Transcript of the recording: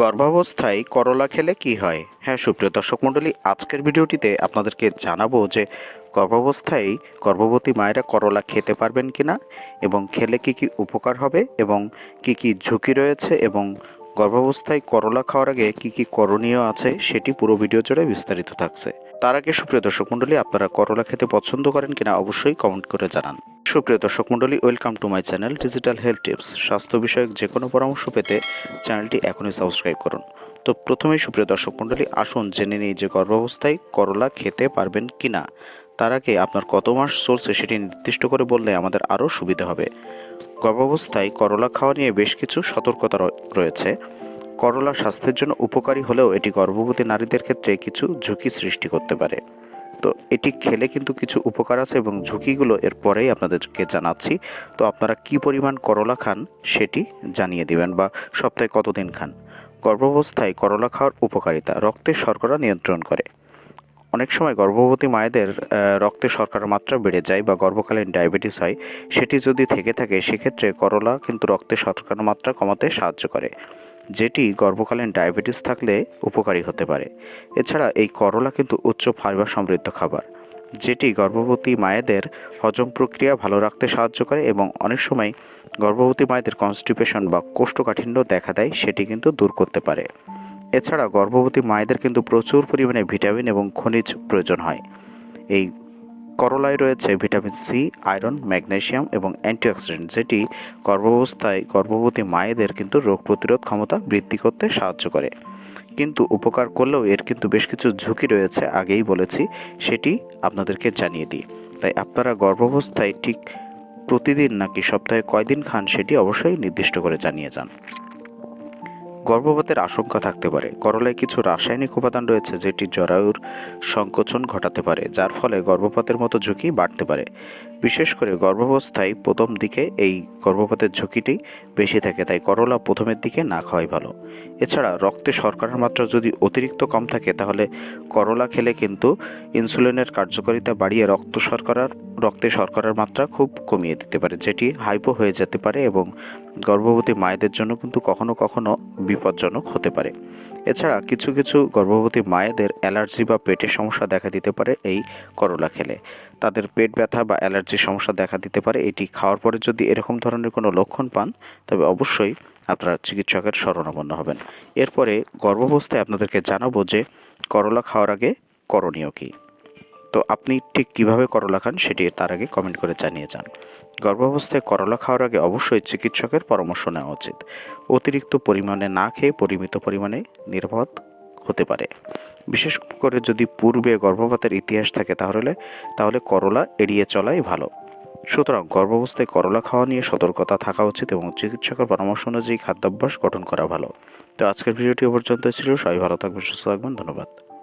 গর্ভাবস্থায় করলা খেলে কি হয়? হ্যাঁ সুপ্রিয় দর্শক মণ্ডলী, আজকের ভিডিওটিতে আপনাদেরকে জানাব যে গর্ভাবস্থায় গর্ভবতী মায়েরা করলা খেতে পারবেন কি না এবং খেলে কি কি উপকার হবে এবং কি কি ঝুঁকি রয়েছে এবং গর্ভাবস্থায় করলা খাওয়ার আগে কি কি করণীয় আছে সেটি পুরো ভিডিও জুড়ে বিস্তারিত থাকছে। তার আগে সুপ্রিয় দর্শক মণ্ডলী, আপনারা করলা খেতে পছন্দ করেন কিনা অবশ্যই কমেন্ট করে জানান। সুপ্রিয় দর্শক মণ্ডলী, welcome to my channel digital health tips. স্বাস্থ্য বিষয়ক যে কোনো পরামর্শ পেতে চ্যানেলটি এখনই সাবস্ক্রাইব করুন। তো প্রথমেই সুপ্রিয় দর্শক মণ্ডলী, আসুন জেনে নিই যে গর্ভাবস্থায় করলা খেতে পারবেন কিনা। তার আগে আপনার কত মাস চলছে সেটি নির্দিষ্ট করে বললে আমাদের আরও সুবিধা হবে। গর্ভাবস্থায় করলা খাওয়া নিয়ে বেশ কিছু সতর্কতা রয়েছে। করলা স্বাস্থ্যের জন্য উপকারী হলেও এটি গর্ভবতী নারীদের ক্ষেত্রে কিছু ঝুঁকি সৃষ্টি করতে পারে। তো এটি খেলে কিন্তু কিছু উপকার আছে এবং ঝুঁকিগুলো এর পরেই আপনাদেরকে জানাচ্ছি। তো আপনারা কি পরিমাণ করলা খান সেটি জানিয়ে দিবেন বা সপ্তাহে কতদিন খান? গর্ভাবস্থায় করলা খাওয়ার উপকারিতা রক্তের শর্করা নিয়ন্ত্রণ করে। অনেক সময় গর্ভবতী মায়েদের রক্তে শর্করার মাত্রা বেড়ে যায় বা গর্ভকালীন ডায়াবেটিস হয়, সেটি যদি থেকে থাকে, সেক্ষেত্রে করলা কিন্তু রক্তে শর্করার মাত্রা কমাতে সাহায্য করে। যেটি গর্ভকালীন ডায়াবেটিস থাকলে উপকারী হতে পারে। এছাড়া এই করলা কিন্তু উচ্চ ফাইবার সমৃদ্ধ খাবার, যেটি গর্ভবতী মায়েদের হজম প্রক্রিয়া ভালো রাখতে সাহায্য করে এবং অনেক সময় গর্ভবতী মায়েদের কনস্টিপেশন বা কোষ্ঠকাঠিন্য দেখা দেয়, সেটি কিন্তু দূর করতে পারে। এছাড়া গর্ভবতী মায়েদের কিন্তু প্রচুর পরিমাণে ভিটামিন এবং খনিজ প্রয়োজন হয়। এই করলায় রয়েছে ভিটামিন সি, আয়রন, ম্যাগনেশিয়াম এবং অ্যান্টিঅক্সিডেন্ট, যেটি গর্ভাবস্থায় গর্ভবতী মায়েদের কিন্তু রোগ প্রতিরোধ ক্ষমতা বৃদ্ধি করতে সাহায্য করে। কিন্তু উপকার করলেও এর কিন্তু বেশ কিছু ঝুঁকি রয়েছে, আগেই বলেছি, সেটি আপনাদেরকে জানিয়ে দিই। তাই আপনারা গর্ভাবস্থায় ঠিক প্রতিদিন নাকি সপ্তাহে কয়দিন খান সেটি অবশ্যই নির্দিষ্ট করে জানিয়ে যান। গর্ভপাতের আশঙ্কা থাকতে পারে। করলায় কিছু রাসায়নিক উপাদান রয়েছে যেটি জরায়ুর সংকোচন ঘটাতে পারে, যার ফলে গর্ভপাতের মতো ঝুঁকি বাড়তে পারে। বিশেষ করে গর্ভাবস্থায় প্রথম দিকে এই গর্ভপাতের ঝুঁকিটি বেশি থাকে, তাই করলা প্রথমের দিকে না খাওয়াই ভালো। এছাড়া রক্তে শর্করার মাত্রা যদি অতিরিক্ত কম থাকে, তাহলে করলা খেলে কিন্তু ইনসুলিনের কার্যকারিতা বাড়িয়ে রক্ত শর্করার, রক্তে শর্করার মাত্রা খুব কমিয়ে দিতে পারে, যেটি হাইপো হয়ে যেতে পারে এবং গর্ভবতী মায়েদের জন্য কিন্তু কখনো কখনো বিপজ্জনক হতে পারে। এছাড়া কিছু কিছু গর্ভবতী মায়েদের অ্যালার্জি বা পেটের সমস্যা দেখা দিতে পারে এই করলা খেলে। তাদের পেট ব্যথা বা অ্যালার্জির সমস্যা দেখা দিতে পারে, এটি খাওয়ার পরে যদি এরকম ধরনের কোনো লক্ষণ পান, তবে অবশ্যই আপনারা চিকিৎসকের শরণাপন্ন হবেন। এরপরে গর্ভাবস্থায় আপনাদেরকে জানাব যে করলা খাওয়ার আগে করণীয় কী। তো আপনি ঠিক কীভাবে করলা খান সেটি তার আগে কমেন্ট করে জানিয়ে যান। গর্ভাবস্থায় করলা খাওয়ার আগে অবশ্যই চিকিৎসকের পরামর্শ নেওয়া উচিত। অতিরিক্ত পরিমাণে না খেয়ে পরিমিত পরিমাণে নিরাপদ হতে পারে। বিশেষ করে যদি পূর্বে গর্ভপাতের ইতিহাস থাকে তাহলে তাহলে করলা এড়িয়ে চলাই ভালো। সুতরাং গর্ভাবস্থায় করলা খাওয়া নিয়ে সতর্কতা থাকা উচিত এবং চিকিৎসকের পরামর্শ অনুযায়ী খাদ্যাভ্যাস গঠন করা ভালো। তো আজকের ভিডিওটি পর্যন্ত ছিল। সবাই ভালো থাকবেন, সুস্থ থাকবেন। ধন্যবাদ।